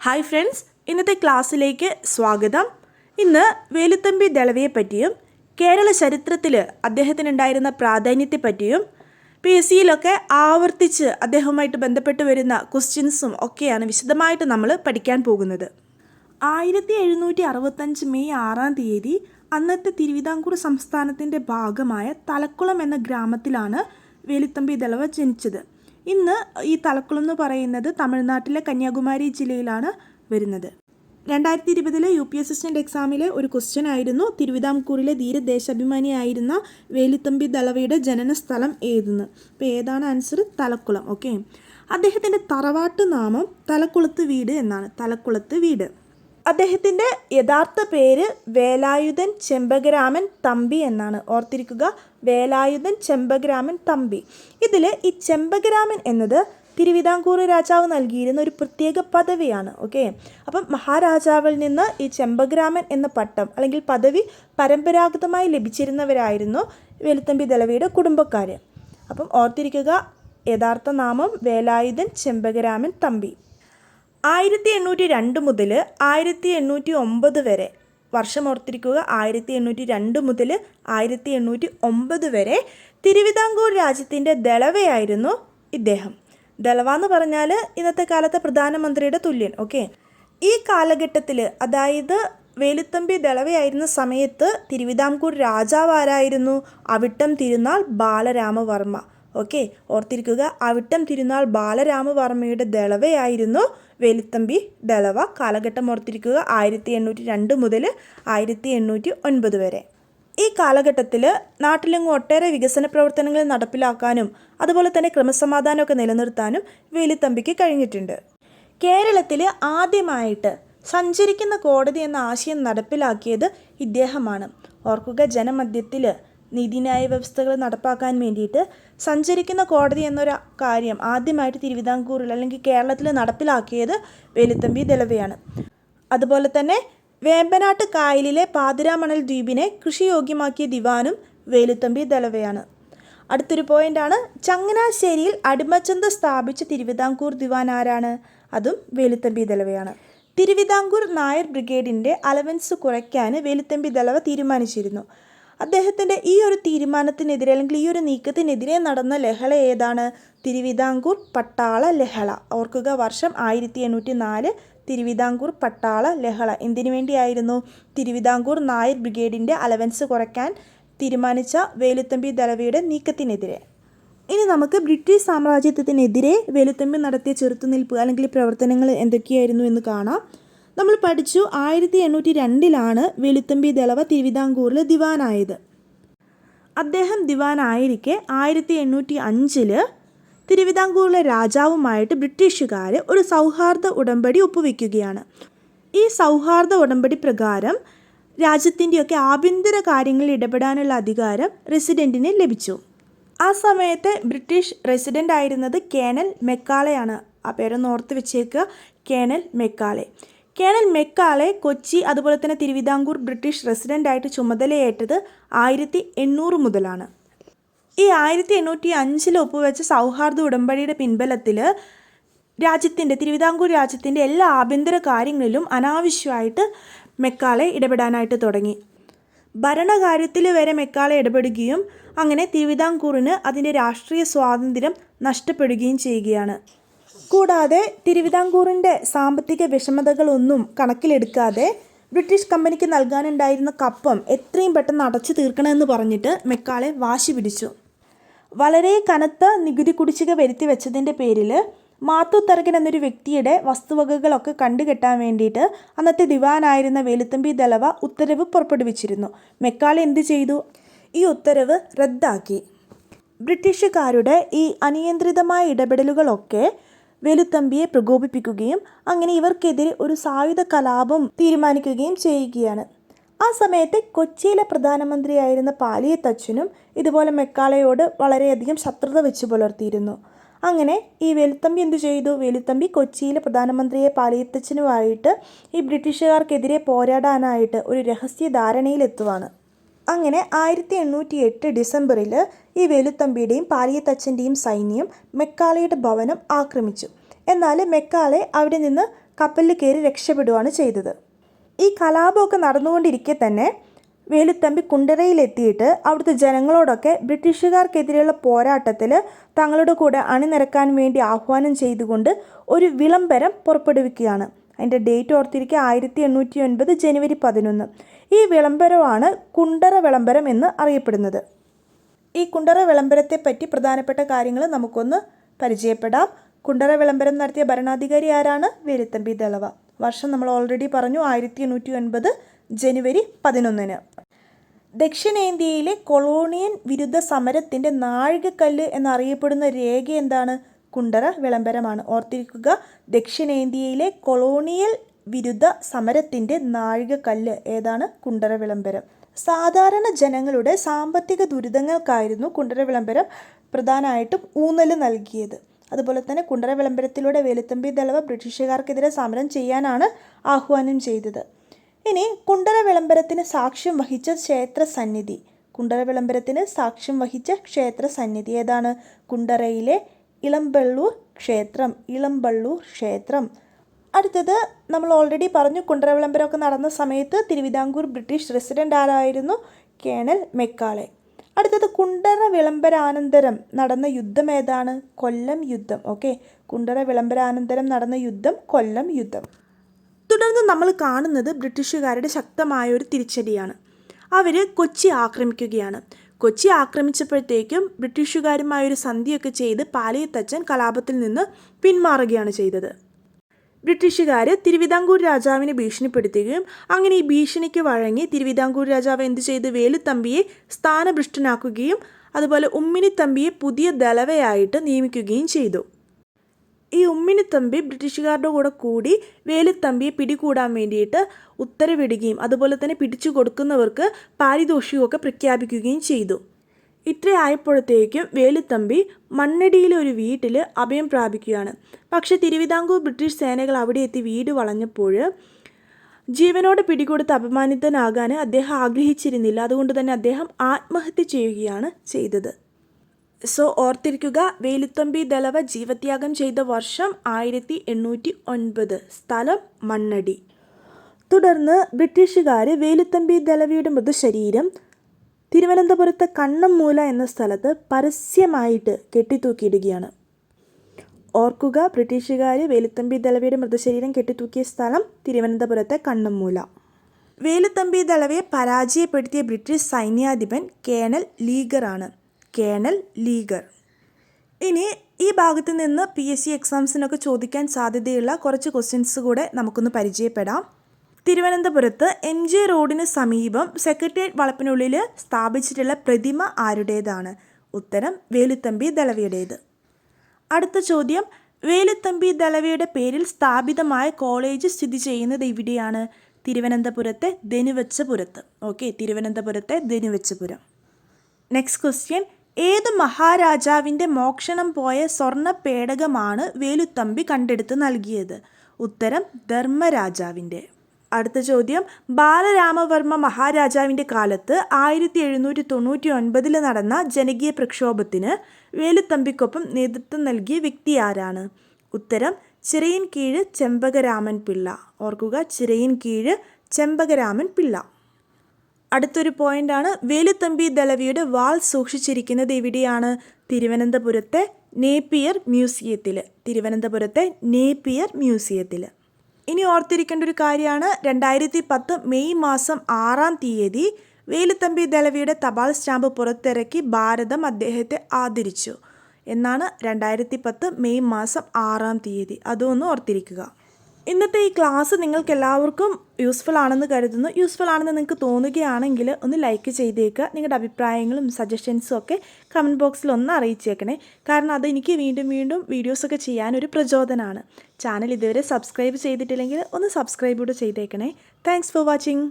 Hi friends ഇന്നത്തെ ക്ലാസ്സിലേക്ക് സ്വാഗതം. ഇന്ന് വേലുത്തമ്പി ദളവയെ പറ്റിയും കേരള ചരിത്രത്തിൽ അദ്ദേഹത്തിനുണ്ടായിരുന്ന പ്രാധാന്യത്തെപ്പറ്റിയും പി എസ് സിയിലൊക്കെ ആവർത്തിച്ച് അദ്ദേഹവുമായിട്ട് ബന്ധപ്പെട്ട് വരുന്ന ക്വസ്റ്റ്യൻസും ഒക്കെയാണ് വിശദമായിട്ട് നമ്മൾ പഠിക്കാൻ പോകുന്നത്. ആയിരത്തി എഴുന്നൂറ്റി അറുപത്തഞ്ച് മെയ് ആറാം തീയതി അന്നത്തെ തിരുവിതാംകൂർ സംസ്ഥാനത്തിന്റെ ഭാഗമായ തലക്കുളം എന്ന ഗ്രാമത്തിലാണ് വേലുത്തമ്പി ദളവ ജനിച്ചത്. ഇന്ന് ഈ തലക്കുളം എന്ന് പറയുന്നത് തമിഴ്നാട്ടിലെ കന്യാകുമാരി ജില്ലയിലാണ് വരുന്നത്. രണ്ടായിരത്തി ഇരുപതിലെ യു പി അസിസ്റ്റന്റ് എക്സാമിലെ ഒരു ക്വസ്റ്റ്യൻ ആയിരുന്നു തിരുവിതാംകൂറിലെ ധീരദേശാഭിമാനിയായിരുന്ന വേലിത്തമ്പി ദളവയുടെ ജനനസ്ഥലം ഏതെന്ന്. അപ്പോൾ ഏതാണ് ആൻസർ? തലക്കുളം ഓക്കെ? അദ്ദേഹത്തിന്റെ തറവാട്ട് നാമം തലക്കുളത്ത് വീട് എന്നാണ് തലക്കുളത്ത് വീട്. അദ്ദേഹത്തിന്റെ യഥാർത്ഥ പേര് വേലായുധൻ ചെമ്പകരാമൻ തമ്പി എന്നാണ്. ഓർത്തിരിക്കുക വേലായുധൻ ചെമ്പകരാമൻ തമ്പി. ഇതിൽ ഈ ചെമ്പകരാമൻ എന്നത് തിരുവിതാംകൂർ രാജാവ് നൽകിയിരുന്ന ഒരു പ്രത്യേക പദവിയാണ് ഓക്കെ അപ്പം മഹാരാജാവിൽ നിന്ന് ഈ ചെമ്പകരാമൻ എന്ന പട്ടം അല്ലെങ്കിൽ പദവി പരമ്പരാഗതമായി ലഭിച്ചിരുന്നവരായിരുന്നു വെളുത്തമ്പി ദളവിയുടെ കുടുംബക്കാർ അപ്പം ഓർത്തിരിക്കുക യഥാർത്ഥ നാമം വേലായുധൻ ചെമ്പകരാമൻ തമ്പി. ആയിരത്തി എണ്ണൂറ്റി രണ്ട് മുതൽ ആയിരത്തി എണ്ണൂറ്റി ഒമ്പത് വരെ. വർഷം ഓർത്തിരിക്കുക ആയിരത്തി എണ്ണൂറ്റി രണ്ട് മുതൽ ആയിരത്തി എണ്ണൂറ്റി ഒമ്പത് വരെ തിരുവിതാംകൂർ രാജ്യത്തിന്റെ ദളവയായിരുന്നു ഇദ്ദേഹം. ദളവ എന്ന് പറഞ്ഞാൽ ഇന്നത്തെ കാലത്തെ പ്രധാനമന്ത്രിയുടെ തുല്യൻ ഓക്കെ? ഈ കാലഘട്ടത്തിൽ അതായത് വേലുത്തമ്പി ദളവയായിരുന്ന സമയത്ത് തിരുവിതാംകൂർ രാജാവ് ആരായിരുന്നു? അവിട്ടം തിരുനാൾ ബാലരാമവർമ്മ. ഓക്കെ ഓർത്തിരിക്കുക അവിട്ടം തിരുനാൾ ബാലരാമവർമ്മയുടെ ദളവയായിരുന്നു വെലുത്തമ്പി ദളവ. കാലഘട്ടം ഓർത്തിരിക്കുക ആയിരത്തി എണ്ണൂറ്റി രണ്ട് മുതൽ ആയിരത്തി എണ്ണൂറ്റി ഒൻപത് വരെ. ഈ കാലഘട്ടത്തിൽ നാട്ടിലെങ്ങും ഒട്ടേറെ വികസന പ്രവർത്തനങ്ങൾ നടപ്പിലാക്കാനും അതുപോലെ തന്നെ ക്രമസമാധാനമൊക്കെ നിലനിർത്താനും വെലുത്തമ്പിക്ക് കഴിഞ്ഞിട്ടുണ്ട്. കേരളത്തിൽ ആദ്യമായിട്ട് സഞ്ചരിക്കുന്ന കോടതി എന്ന ആശയം നടപ്പിലാക്കിയത് ഇദ്ദേഹമാണ്. ഓർക്കുക ജനമധ്യത്തിൽ നീതിന്യായ വ്യവസ്ഥകൾ നടപ്പാക്കാൻ വേണ്ടിയിട്ട് സഞ്ചരിക്കുന്ന കോടതി എന്നൊരു കാര്യം ആദ്യമായിട്ട് തിരുവിതാംകൂറിൽ അല്ലെങ്കിൽ കേരളത്തിൽ നടപ്പിലാക്കിയത് വേലുത്തമ്പി ദലവയാണ്. അതുപോലെ തന്നെ വേമ്പനാട്ട് കായലിലെ പാതിരാമണൽ ദ്വീപിനെ കൃഷിയോഗ്യമാക്കിയ ദിവാനും വേലുത്തമ്പി ദലവയാണ്. അടുത്തൊരു പോയിന്റാണ് ചങ്ങനാശ്ശേരിയിൽ അടിമച്ചന്ത സ്ഥാപിച്ച തിരുവിതാംകൂർ ദിവാൻ ആരാണ്? അതും വേലുത്തമ്പി ദലവയാണ്. തിരുവിതാംകൂർ നായർ ബ്രിഗേഡിന്റെ അലവൻസ് കുറയ്ക്കാൻ വേലുത്തമ്പി ദലവ തീരുമാനിച്ചിരുന്നു. അദ്ദേഹത്തിന്റെ ഈ ഒരു തീരുമാനത്തിനെതിരെ അല്ലെങ്കിൽ ഈ ഒരു നീക്കത്തിനെതിരെ നടന്ന ലഹള ഏതാണ്? തിരുവിതാംകൂർ പട്ടാള ലഹള. ഓർക്കുക വർഷം ആയിരത്തി എണ്ണൂറ്റി നാല് തിരുവിതാംകൂർ പട്ടാള ലഹള. എന്തിനു വേണ്ടിയായിരുന്നു? തിരുവിതാംകൂർ നായർ ബ്രിഗേഡിന്റെ അലവൻസ് കുറയ്ക്കാൻ തീരുമാനിച്ച വേലുത്തമ്പി ദളവയുടെ നീക്കത്തിനെതിരെ. ഇനി നമുക്ക് ബ്രിട്ടീഷ് സാമ്രാജ്യത്വത്തിനെതിരെ വേലുത്തമ്പി നടത്തിയ ചെറുത്തുനിൽപ്പ് അല്ലെങ്കിൽ പ്രവർത്തനങ്ങൾ എന്തൊക്കെയായിരുന്നു എന്ന് കാണാം. നമ്മൾ പഠിച്ചു ആയിരത്തി എണ്ണൂറ്റി രണ്ടിലാണ് വെളുത്തമ്പി ദളവ തിരുവിതാംകൂറിൽ ദിവാനായത്. അദ്ദേഹം ദിവാനായിരിക്കെ ആയിരത്തി എണ്ണൂറ്റി അഞ്ചിൽ തിരുവിതാംകൂറിലെ രാജാവുമായിട്ട് ബ്രിട്ടീഷുകാർ ഒരു സൗഹാർദ്ദ ഉടമ്പടി ഒപ്പുവെക്കുകയാണ്. ഈ സൗഹാർദ്ദ ഉടമ്പടി പ്രകാരം രാജ്യത്തിന്റെയൊക്കെ ആഭ്യന്തര കാര്യങ്ങളിൽ ഇടപെടാനുള്ള അധികാരം റെസിഡന്റിന് ലഭിച്ചു. ആ സമയത്ത് ബ്രിട്ടീഷ് റെസിഡന്റ് ആയിരുന്നത് കേണൽ മെക്കാളെയാണ്. ആ പേരൊന്ന് ഓർത്ത് വെച്ചേക്കുക colonel Macaulay. Colonel Macaulay Kochi അതുപോലെ തന്നെ തിരുവിതാംകൂർ ബ്രിട്ടീഷ് റെസിഡന്റായിട്ട് ചുമതലയേറ്റത് ആയിരത്തി എണ്ണൂറ് മുതലാണ്. ഈ ആയിരത്തി എണ്ണൂറ്റി അഞ്ചിൽ ഒപ്പുവെച്ച സൗഹാർദ്ദ ഉടമ്പടിയുടെ പിൻബലത്തിൽ രാജ്യത്തിന്റെ തിരുവിതാംകൂർ രാജ്യത്തിന്റെ എല്ലാ ആഭ്യന്തര കാര്യങ്ങളിലും അനാവശ്യമായിട്ട് മെക്കാളെ ഇടപെടാനായിട്ട് തുടങ്ങി. ഭരണകാര്യത്തിൽ വരെ മെക്കാളെ ഇടപെടുകയും അങ്ങനെ തിരുവിതാംകൂറിന് അതിന്റെ രാഷ്ട്രീയ സ്വാതന്ത്ര്യം നഷ്ടപ്പെടുകയും ചെയ്യുകയാണ്. കൂടാതെ തിരുവിതാംകൂറിന്റെ സാമ്പത്തിക വിഷമതകളൊന്നും കണക്കിലെടുക്കാതെ ബ്രിട്ടീഷ് കമ്പനിക്ക് നൽകാനുണ്ടായിരുന്ന കപ്പം എത്രയും പെട്ടെന്ന് അടച്ചു തീർക്കണമെന്ന് പറഞ്ഞിട്ട് മെക്കാളെ വാശി പിടിച്ചു. വളരെ കനത്ത നികുതി കുടിശ്ശിക വരുത്തി വെച്ചതിന്റെ പേരിൽ മാത്തു തരകൻ എന്നൊരു വ്യക്തിയുടെ വസ്തുവകകളൊക്കെ കണ്ടുകെട്ടാൻ വേണ്ടിയിട്ട് അന്നത്തെ ദിവാനായിരുന്ന വേലുത്തമ്പി ദളവ ഉത്തരവ് പുറപ്പെടുവിച്ചിരുന്നു. മെക്കാളെ എന്ത് ചെയ്തു? ഈ ഉത്തരവ് റദ്ദാക്കി. ബ്രിട്ടീഷുകാരുടെ ഈ അനിയന്ത്രിതമായ ഇടപെടലുകളൊക്കെ വെലുത്തമ്പിയെ പ്രകോപിപ്പിക്കുകയും അങ്ങനെ ഇവർക്കെതിരെ ഒരു സായുധ കലാപം തീരുമാനിക്കുകയും ചെയ്യുകയാണ്. ആ സമയത്ത് കൊച്ചിയിലെ പ്രധാനമന്ത്രിയായിരുന്ന പാലിയത്തച്ഛനും ഇതുപോലെ മെക്കാളയോട് വളരെയധികം ശത്രുത വെച്ച് പുലർത്തിയിരുന്നു. അങ്ങനെ ഈ വെലുത്തമ്പി എന്തു ചെയ്തു? വെലുത്തമ്പി കൊച്ചിയിലെ പ്രധാനമന്ത്രിയെ പാലിയത്തച്ഛനുമായിട്ട് ഈ ബ്രിട്ടീഷുകാർക്കെതിരെ പോരാടാനായിട്ട് ഒരു രഹസ്യ ധാരണയിലെത്തുവാണ് അങ്ങനെ ആയിരത്തി എണ്ണൂറ്റി എട്ട് ഡിസംബറിൽ ഈ വേലുത്തമ്പിയുടെയും പാലിയത്തച്ഛന്റെയും സൈന്യം മെക്കാളയുടെ ഭവനം ആക്രമിച്ചു. എന്നാൽ മെക്കാളെ അവിടെ നിന്ന് കപ്പലിൽ കയറി രക്ഷപ്പെടുകയാണ് ചെയ്തത്. ഈ കലാപമൊക്കെ നടന്നുകൊണ്ടിരിക്കെ തന്നെ വേലുത്തമ്പി കുണ്ടറയിലെത്തിയിട്ട് അവിടുത്തെ ജനങ്ങളോടൊക്കെ ബ്രിട്ടീഷുകാർക്കെതിരെയുള്ള പോരാട്ടത്തിൽ തങ്ങളുടെ കൂടെ അണിനിരക്കാൻ വേണ്ടി ആഹ്വാനം ചെയ്തുകൊണ്ട് ഒരു വിളംബരം പുറപ്പെടുവിക്കുകയാണ്. അതിന്റെ ഡേറ്റ് ഓർത്തിരിക്കുക ആയിരത്തി എണ്ണൂറ്റി ഒൻപത് ജനുവരി പതിനൊന്ന്. ഈ വിളംബരമാണ് കുണ്ടറ വിളംബരം എന്ന് അറിയപ്പെടുന്നത്. ഈ കുണ്ടറ വിളംബരത്തെ പറ്റി പ്രധാനപ്പെട്ട കാര്യങ്ങൾ നമുക്കൊന്ന് പരിചയപ്പെടാം. കുണ്ടറ വിളംബരം നടത്തിയ ഭരണാധികാരി ആരാണ്? വേലുത്തമ്പി ദളവ. വർഷം നമ്മൾ ഓൾറെഡി പറഞ്ഞു ആയിരത്തി എണ്ണൂറ്റി ഒൻപത് ജനുവരി പതിനൊന്നിന്. ദക്ഷിണേന്ത്യയിലെ കൊളോണിയൻ വിരുദ്ധ സമരത്തിന്റെ നാഴികക്കല്ല് എന്നറിയപ്പെടുന്ന രേഖ എന്താണ്? കുണ്ടറ വിളംബരമാണ്. ഓർത്തിരിക്കുക ദക്ഷിണേന്ത്യയിലെ കൊളോണിയൽ വിരുദ്ധ സമരത്തിന്റെ നാഴികക്കല്ല് ഏതാണ് കുണ്ടര വിളംബരം സാധാരണ ജനങ്ങളുടെ സാമ്പത്തിക ദുരിതങ്ങൾക്കായിരുന്നു കുണ്ടര വിളംബരം പ്രധാനമായിട്ടും ഊന്നൽ നൽകിയത്. അതുപോലെ തന്നെ കുണ്ടറ വിളംബരത്തിലൂടെ വേലുത്തമ്പി ദളവ ബ്രിട്ടീഷുകാർക്കെതിരെ സമരം ചെയ്യാനാണ് ആഹ്വാനം ചെയ്തത്. ഇനി കുണ്ടര വിളംബരത്തിന് സാക്ഷ്യം വഹിച്ച ക്ഷേത്ര സന്നിധി. കുണ്ടര വിളംബരത്തിന് സാക്ഷ്യം വഹിച്ച ക്ഷേത്ര സന്നിധി ഏതാണ്? കുണ്ടറയിലെ ഇളമ്പള്ളൂർ ക്ഷേത്രം. ഇളമ്പള്ളൂർ ക്ഷേത്രം. അടുത്തത് നമ്മൾ ഓൾറെഡി പറഞ്ഞു കുണ്ടറ വിളംബരമൊക്കെ നടന്ന സമയത്ത് തിരുവിതാംകൂർ ബ്രിട്ടീഷ് റെസിഡന്റ് ആരായിരുന്നു? Colonel Macaulay. അടുത്തത് കുണ്ടറ വിളംബരാനന്തരം നടന്ന യുദ്ധം ഏതാണ്? കൊല്ലം യുദ്ധം. ഓക്കെ കുണ്ടറ വിളംബരാനന്തരം നടന്ന യുദ്ധം കൊല്ലം യുദ്ധം. തുടർന്ന് നമ്മൾ കാണുന്നത് ബ്രിട്ടീഷുകാരുടെ ശക്തമായ ഒരു തിരിച്ചടിയാണ്. അവർ കൊച്ചി ആക്രമിക്കുകയാണ്. കൊച്ചി ആക്രമിച്ചപ്പോഴത്തേക്കും ബ്രിട്ടീഷുകാരുമായൊരു സന്ധിയൊക്കെ ചെയ്ത് പാലിയത്തച്ഛൻ കലാപത്തിൽ നിന്ന് പിന്മാറുകയാണ് ചെയ്തത്. ബ്രിട്ടീഷുകാർ തിരുവിതാംകൂർ രാജാവിനെ ഭീഷണിപ്പെടുത്തുകയും അങ്ങനെ ഈ ഭീഷണിക്ക് വഴങ്ങി തിരുവിതാംകൂർ രാജാവ് എന്ത് ചെയ്ത്? വേലുത്തമ്പിയെ സ്ഥാനഭ്രഷ്ടനാക്കുകയും അതുപോലെ ഉമ്മിനിത്തമ്പിയെ പുതിയ ദളവയായിട്ട് നിയമിക്കുകയും ചെയ്തു. ഈ ഉമ്മിനിത്തമ്പി ബ്രിട്ടീഷുകാരുടെ കൂടെ കൂടി വേലുത്തമ്പിയെ പിടികൂടാൻ വേണ്ടിയിട്ട് ഉത്തരവിടുകയും അതുപോലെ തന്നെ പിടിച്ചു കൊടുക്കുന്നവർക്ക് പാരിതോഷികമൊക്കെ പ്രഖ്യാപിക്കുകയും ചെയ്തു. ഇത്രയായപ്പോഴത്തേക്കും വേലുത്തമ്പി മണ്ണടിയിലെ ഒരു വീട്ടിൽ അഭയം പ്രാപിക്കുകയാണ്. പക്ഷെ തിരുവിതാംകൂർ ബ്രിട്ടീഷ് സേനകൾ അവിടെ എത്തി വീട് വളഞ്ഞപ്പോൾ ജീവനോട് പിടികൊടുത്ത് അപമാനിതനാകാൻ അദ്ദേഹം ആഗ്രഹിച്ചിരുന്നില്ല. അതുകൊണ്ട് തന്നെ അദ്ദേഹം ആത്മഹത്യ ചെയ്യുകയാണ് ചെയ്തത്. സോ ഓർത്തിരിക്കുക വേലുത്തമ്പി ദളവ ജീവത്യാഗം ചെയ്ത വർഷം ആയിരത്തി എണ്ണൂറ്റി ഒൻപത് സ്ഥലം മണ്ണടി. തുടർന്ന് ബ്രിട്ടീഷുകാർ വേലുത്തമ്പി ദളവയുടെ മൃതശരീരം തിരുവനന്തപുരത്തെ കണ്ണമ്മൂല എന്ന സ്ഥലത്ത് പരസ്യമായിട്ട് കെട്ടിത്തൂക്കിയിടുകയാണ്. ഓർക്കുക ബ്രിട്ടീഷുകാർ വേലുത്തമ്പി ദളവയുടെ മൃതശരീരം കെട്ടിത്തൂക്കിയ സ്ഥലം തിരുവനന്തപുരത്തെ കണ്ണമ്മൂല. വേലുത്തമ്പി ദളവയെ പരാജയപ്പെടുത്തിയ ബ്രിട്ടീഷ് സൈന്യാധിപൻ കേണൽ ലീഗറാണ്. Colonel Leger. ഇനി ഈ ഭാഗത്ത് നിന്ന് പി എസ് സി എക്സാംസിനൊക്കെ ചോദിക്കാൻ സാധ്യതയുള്ള കുറച്ച് ക്വസ്റ്റ്യൻസ് കൂടെ നമുക്കൊന്ന് പരിചയപ്പെടാം. തിരുവനന്തപുരത്ത് എം ജെ റോഡിന് സമീപം സെക്രട്ടേറിയറ്റ് വളപ്പിനുള്ളിൽ സ്ഥാപിച്ചിട്ടുള്ള പ്രതിമ ആരുടേതാണ്? ഉത്തരം വേലുത്തമ്പി ദളവിയുടേത്. അടുത്ത ചോദ്യം വേലുത്തമ്പി ദളവയുടെ പേരിൽ സ്ഥാപിതമായ കോളേജ് സ്ഥിതി ചെയ്യുന്നത് എവിടെയാണ് തിരുവനന്തപുരത്തെ ധനുവച്ചപുരത്ത്. ഓക്കെ തിരുവനന്തപുരത്തെ ധനുവച്ചപുരം. നെക്സ്റ്റ് ക്വസ്റ്റ്യൻ ഏത് മഹാരാജാവിന്റെ മോക്ഷണം പോയ സ്വർണ പേടകമാണ് വേലുത്തമ്പി കണ്ടെടുത്ത് നൽകിയത്? ഉത്തരം ധർമ്മരാജാവിന്റെ. അടുത്ത ചോദ്യം. ബാലരാമവർമ്മ മഹാരാജാവിന്റെ കാലത്ത് ആയിരത്തി എഴുന്നൂറ്റി തൊണ്ണൂറ്റി ഒൻപതിൽ നടന്ന ജനകീയ പ്രക്ഷോഭത്തിന് വേലുത്തമ്പിക്കൊപ്പം നേതൃത്വം നൽകിയ വ്യക്തി ആരാണ്? ഉത്തരം ചിറയിൻ കീഴ് ചെമ്പകരാമൻ പിള്ള. ഓർക്കുക ചിറയിൻ കീഴ് ചെമ്പകരാമൻ പിള്ള. അടുത്തൊരു പോയിന്റാണ്. വേലുത്തമ്പി ദളവിയുടെ വാൾ സൂക്ഷിച്ചിരിക്കുന്നത് എവിടെയാണ്? തിരുവനന്തപുരത്തെ നേപ്പിയർ മ്യൂസിയത്തിൽ തിരുവനന്തപുരത്തെ നേപ്പിയർ മ്യൂസിയത്തിൽ ഇനി ഓർത്തിരിക്കേണ്ട ഒരു കാര്യമാണ് രണ്ടായിരത്തി പത്ത് മെയ് മാസം ആറാം തീയതി വേലുത്തമ്പി ദളവിയുടെ തപാൽ സ്റ്റാമ്പ് പുറത്തിറക്കി ഭാരതം അദ്ദേഹത്തെ ആദരിച്ചു. എന്നാണ് രണ്ടായിരത്തി പത്ത് മെയ് മാസം ആറാം തീയതി. അതൊന്ന് ഓർത്തിരിക്കുക. ഇന്നത്തെ ഈ ക്ലാസ് നിങ്ങൾക്ക് എല്ലാവർക്കും യൂസ്ഫുൾ ആണെന്ന് കരുതുന്നു. യൂസ്ഫുൾ ആണെന്ന് നിങ്ങൾക്ക് തോന്നുകയാണെങ്കിൽ ഒന്ന് ലൈക്ക് ചെയ്തേക്കുക. നിങ്ങളുടെ അഭിപ്രായങ്ങളും സജഷൻസും ഒക്കെ കമന്റ് ബോക്സിൽ ഒന്ന് അറിയിച്ചേക്കണേ. കാരണം അത് എനിക്ക് വീണ്ടും വീണ്ടും വീഡിയോസൊക്കെ ചെയ്യാനൊരു പ്രചോദനമാണ്. ചാനൽ ഇതുവരെ സബ്സ്ക്രൈബ് ചെയ്തിട്ടില്ലെങ്കിൽ ഒന്ന് സബ്സ്ക്രൈബ് കൂടെ ചെയ്തേക്കണേ. Thanks for watching